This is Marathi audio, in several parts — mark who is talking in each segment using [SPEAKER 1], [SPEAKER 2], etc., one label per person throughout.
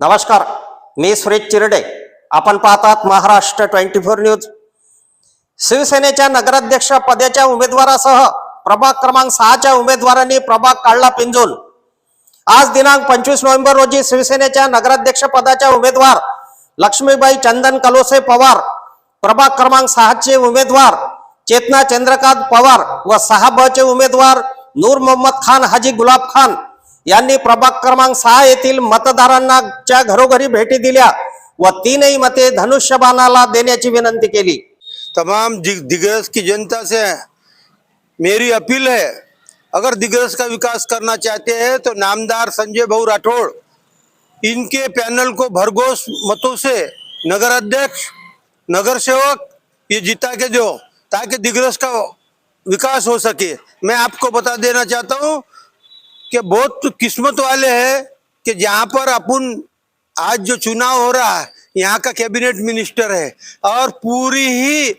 [SPEAKER 1] नमस्कार मी सुरेश चिरडे. आपण पाहतात महाराष्ट्र ट्वेंटी फोर न्यूज. शिवसेनेच्या नगराध्यक्ष पदाच्या उमेदवारासह प्रभाग क्रमांक सहाच्या उमेदवारांनी प्रभाग काढला पिंजून. आज दिनांक पंचवीस नोव्हेंबर रोजी शिवसेनेच्या नगराध्यक्ष पदाच्या उमेदवार लक्ष्मीबाई चंदन कलोसे पवार प्रभाग क्रमांक सहाचे उमेदवार चेतना चंद्रकांत पवार व सहा ब चे उमेदवार नूर मोहम्मद खान हाजी गुलाब खान यांनी प्रभाग क्रमांक सहा येथील मतदारांना च्या घरोघरी भेटी दिल्या व तीनही मते धनुष्यबाणाला देण्याची विनंती केली.
[SPEAKER 2] तमाम दि- दिग्रस की जनता से मेरी अपील है अगर दिग्रस का विकास करना चाहते हैं तो नामदार संजय भाऊ राठौड़ इनके पैनल को भरघोस मतों से नगर अध्यक्ष नगर सेवक ये जिता के दो ताकि दिग्रस का विकास हो सके। मैं आपको बता देना चाहता हूँ कि बहुत किस्मत वाले हैं कि जहाँ पर अपन आज जो चुनाव हो रहा है, यहाँ का कैबिनेट मिनिस्टर है और पूरी ही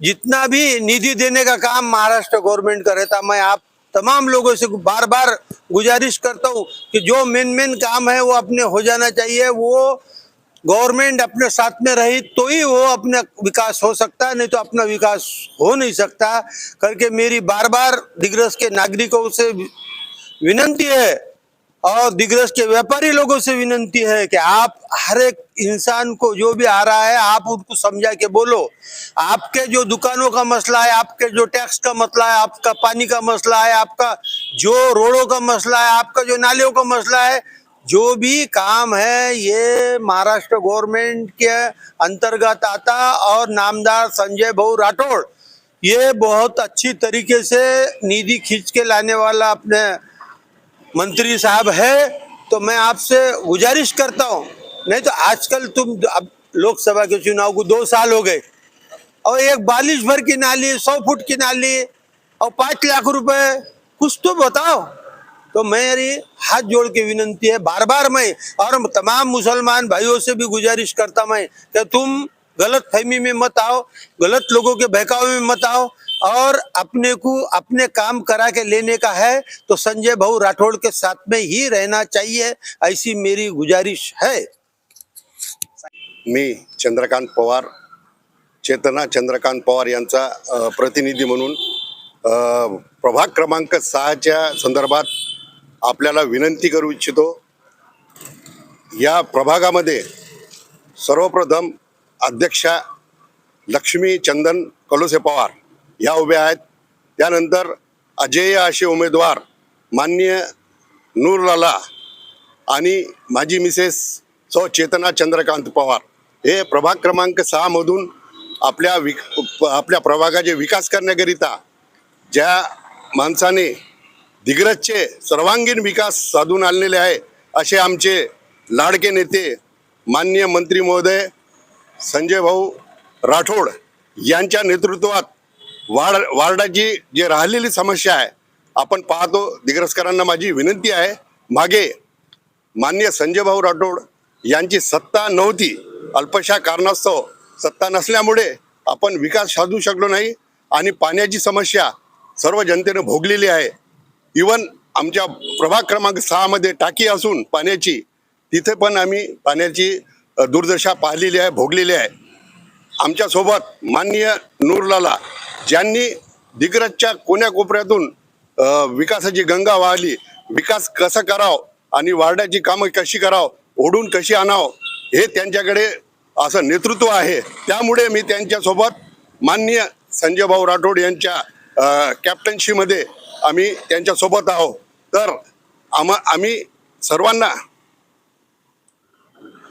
[SPEAKER 2] जितना भी निधि देने का काम महाराष्ट्र गवर्नमेंट का रहता मैं आप तमाम लोगों से बार बार गुजारिश करता हूँ कि जो मेन मेन काम है वो अपने हो जाना चाहिए, वो गवर्नमेंट अपने साथ में रही तो ही वो अपना विकास हो सकता है, नहीं तो अपना विकास हो नहीं सकता। करके मेरी बार बार दिग्रस के नागरिकों से विनंती है। और दिग्रस के व्यापारी लोगों से विनंती है कि आप हर एक इंसान को जो भी आ रहा है, आप उनको समझा के बोलो। आपके जो दुकानों का मसला है, आपके जो टैक्स का मसला है, आपका पानी का मसला है, आपका जो रोडों का मसला है, आपका जो नालियों का मसला है, जो भी काम है, ये महाराष्ट्र गवर्नमेंट के अंतर्गत आता और नामदार संजय भाऊ राठौड़, ये बहुत अच्छी तरीके से निधि खींच के लाने वाला अपने मंत्री साहब है तो मैं आपसे गुजारिश करता हूँ। नहीं तो आजकल तुम अब लोकसभा के चुनाव को दो साल हो गए, और एक बालिश भर की नाली, सौ फुट की नाली, और पाँच लाख रुपए, कुछ तो बताओ। तो मेरी हाथ जोड़ के विनंती है बार बार मैं और तमाम मुसलमान भाइयों से भी गुजारिश करता मैं कि तुम गलत फहमी में मत आओ गलत लोगों के बहकावे में मत आओ और अपने को अपने काम करा के लेने का है तो संजय भाऊ राठौड़ के साथ में ही रहना चाहिए ऐसी मेरी गुजारिश है।
[SPEAKER 3] मी चंद्रकांत पवार चेतना चंद्रकांत पवार यांचा प्रतिनिधी म्हणून प्रभाग क्रमांक सहाच्या संदर्भात आपल्याला विनंती करू इच्छितो. या प्रभागामध्ये सर्वप्रथम अध्यक्षा लक्ष्मी चंदन कलोसे पवार या उभ्या आहेत. त्यानंतर अजेय असे उमेदवार माननीय नूरलाला आणि माझी मिसेस सौ चेतना चंद्रकांत पवार हे प्रभाग क्रमांक सहामधून आपल्या विक आपल्या प्रभागाचे विकास करण्याकरिता ज्या माणसाने दिग्रजचे सर्वांगीण विकास साधून आणलेले आहे असे आमचे लाडके नेते माननीय मंत्री महोदय संजय भाऊ राठोड यांच्या नेतृत्वात वार्ड वार्डाची जी राहिलेली समस्या आहे आपण पाहतो दिग्रसकरांना माझी विनंती आहे. मागे मान्य संजय भाऊ राठोड यांची सत्ता नव्हती अल्पशा कारणास्तव सत्ता नसल्यामुळे आपण विकास साधू शकलो नाही आणि पाण्याची समस्या सर्व जनतेनं भोगलेली आहे. इवन आमच्या प्रभाग क्रमांक सहामध्ये टाकी असून पाण्याची तिथे पण आम्ही पाण्याची दुर्दशा पाहिलेली आहे भोगलेली आहे. आमच्यासोबत माननीय नूरलाला ज्यांनी दिग्रजच्या कोण्याकोपऱ्यातून कोपऱ्यातून विकासाची गंगा वाहली विकास कसा करावं आणि वार्डाची कामं कशी करावं ओढून कशी आणावं हे त्यांच्याकडे असं नेतृत्व आहे. त्यामुळे मी त्यांच्यासोबत माननीय संजय भाऊ राठोड यांच्या कॅप्टनशीमध्ये कॅप्टन्शीमध्ये आम्ही त्यांच्यासोबत आहोत. तर आम आम्ही सर्वांना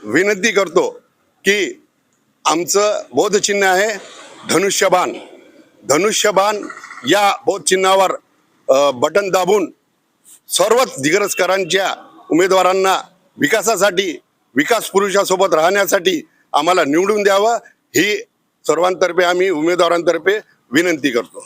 [SPEAKER 3] विनंती करतो की आमचं बोधचिन्ह आहे धनुष्यबाण. धनुष्यबाण या बोधचिन्हावर बटन दाबून सर्वच दिग्रजकरांच्या उमेदवारांना विकासासाठी विकास पुरुषासोबत राहण्यासाठी आम्हाला निवडून द्यावं. ही सर्वांतर्फे आम्ही उमेदवारांतर्फे विनंती करतो.